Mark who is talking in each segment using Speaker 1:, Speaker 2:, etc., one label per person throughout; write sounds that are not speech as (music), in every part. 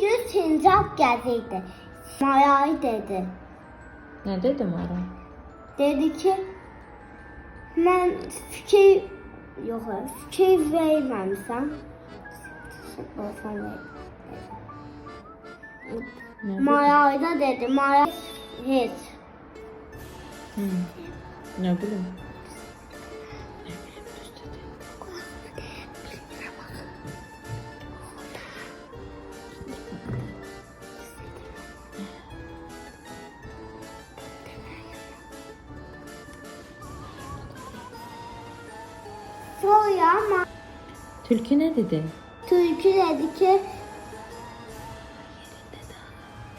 Speaker 1: Gün sincap geldiydi. Mayayı dedi.
Speaker 2: Ne dedim ara?
Speaker 1: Dedi ki ben fikir yok fikir verməmişəm. Olsan ver.
Speaker 2: Ne dedim?
Speaker 1: Mayayı da dedi. Maya hiç.
Speaker 2: Hı. Ne bileyim.
Speaker 1: Sonra ama
Speaker 2: Tilki ne dedi?
Speaker 1: Türkü dedi ki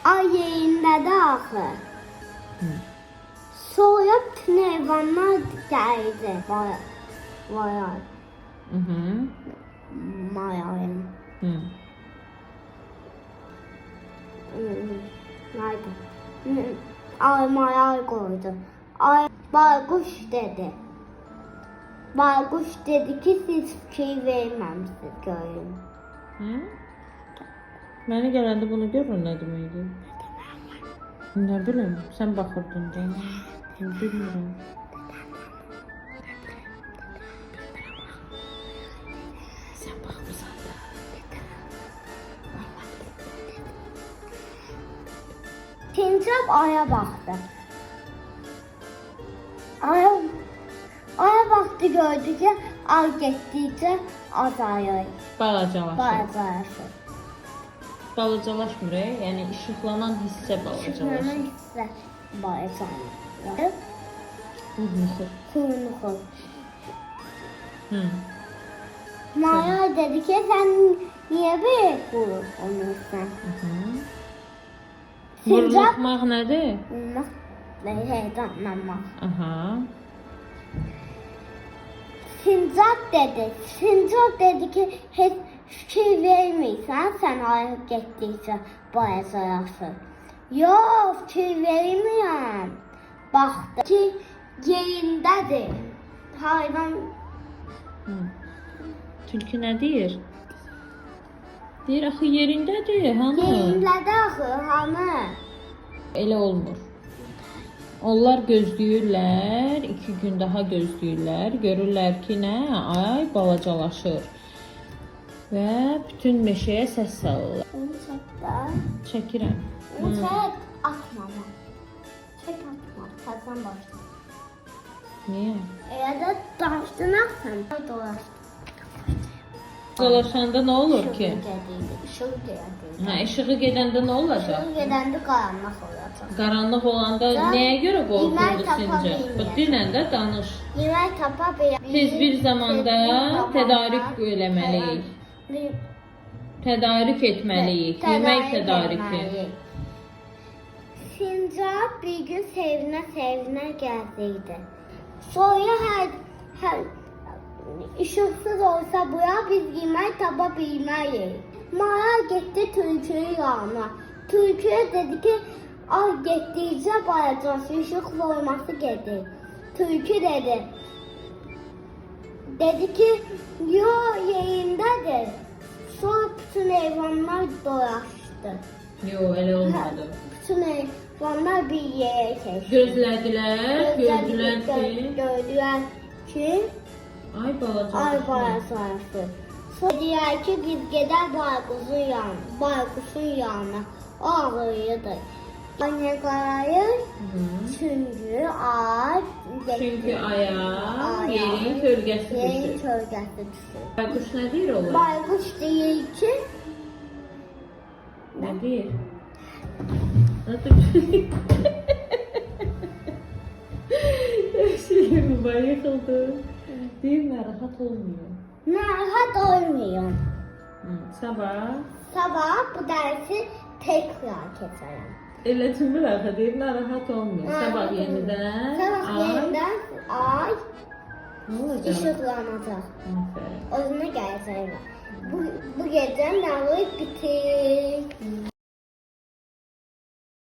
Speaker 1: ay yerinde de axı. Sonra bütün hayvanlar geldi. Vay, vay,
Speaker 2: Hı hı.
Speaker 1: mayayın.
Speaker 2: Hı.
Speaker 1: Nerede? Ay mayay koydu. Ay baykuş dedi. Baykuş dedi ki siz fikir vermemişsiniz köyün.
Speaker 2: Hı? Mənə gələndə bunu görür nə deməkdir? Nə bilim, sən baxırdın da. Bilmirəm. Sən baxmısan da.
Speaker 1: Sincap aya baktı. Aya, aya baktı gördü ki ay gittikçe azalıyor.
Speaker 2: Balacalaşır.
Speaker 1: Bazarlaşır.
Speaker 2: Balacalaşmır, e? yəni işıqlanan hissə balacalaşır.
Speaker 1: Çıkmanın hissə bazarlaşır.
Speaker 2: Uzunxu.
Speaker 1: Kuyruğu.
Speaker 2: Hı.
Speaker 1: Maya dedi ki sen niye böyle. Sincap
Speaker 2: Vurulmaq nədir?
Speaker 1: Olmaz. Ne heyecanlanmaz.
Speaker 2: Aha.
Speaker 1: Sincap dedi. Sincap dedi ki hiç fikir vermiyorsan sen aya gittikçe bayazayasın. Yok fikir vermiyorum. Baktı ki yerindedir. Hayvan
Speaker 2: Hı. Tülkü nə deyir? Deyir axı yerindədir, hanı?
Speaker 1: yerinde axı hanı.
Speaker 2: Elə olmur. Onlar gözləyirlər, iki gün daha gözləyirlər. Görürlər ki, nə? Ay balacalaşır. Və bütün meşəyə səs salırlar.
Speaker 1: Onu çek de.
Speaker 2: Çəkirəm.
Speaker 1: Onu çek atma ama. Çek atma. Kazan başla.
Speaker 2: Niyə?
Speaker 1: Eğer de daştın atsan dolaştın.
Speaker 2: Dolaşanda nə olur ki?
Speaker 1: Işığı geldi.
Speaker 2: Hə, işığı gedəndə nə olacaq?
Speaker 1: Işığı gedende karanlık olacak.
Speaker 2: Qaranlıq olanda
Speaker 1: Can, yemək tapa
Speaker 2: sizcə?
Speaker 1: bilmir.
Speaker 2: Bax, dinlə də danış.
Speaker 1: Yemek tapa bir...
Speaker 2: Biz bir zamanda tədarük eləməliyik. Tədarük etməliyik. Yemək
Speaker 1: etməliyik. Sincap bir gün sevinə sevinə gəldiydi. Sonra hər, hər işıqsız olsa bu ya biz yemək tapa bilməyik. Maya getdi tülkünün yanına. Tülkü dedi ki, ay getdikcə bayacaq işıq olması gedir. Tülkü dedi. Dedi ki, yo yerindədir. Sonra bütün heyvanlar dolaşdı.
Speaker 2: Yox, elə olmadı.
Speaker 1: Bütün heyvanlar bir yere keçdi.
Speaker 2: Gözlədilər, gördülər ki,
Speaker 1: Gördüler ki
Speaker 2: ay balaca.
Speaker 1: ay bayasarsı. Sonra diyor ki biz gider baykuşun yanına. Baykuşun yanına. Ağlıyordu. Anne karayır çünkü ay
Speaker 2: Çünki aya
Speaker 1: Aya.
Speaker 2: yerin kölgəsi
Speaker 1: yerin
Speaker 2: düşür.
Speaker 1: kölgesi düşür.
Speaker 2: Bayquş nə deyir olar?
Speaker 1: Baykuş değil ki
Speaker 2: deyir? Nədir? (laughs) Şeyim var yıkıldı. Deyir narahat olmuyor.
Speaker 1: narahat olmuyor.
Speaker 2: Hı. Sabah
Speaker 1: Sabah bu dersi tekrar keserim.
Speaker 2: Elətimir axı deyir narahat olmuyor. Sabah yenidən
Speaker 1: Sabah
Speaker 2: ay
Speaker 1: yeniden ay
Speaker 2: nə olacaq?
Speaker 1: ışıklanacak.
Speaker 2: Aferin.
Speaker 1: Zaman gelecek. Bu, bu gece navı bitir.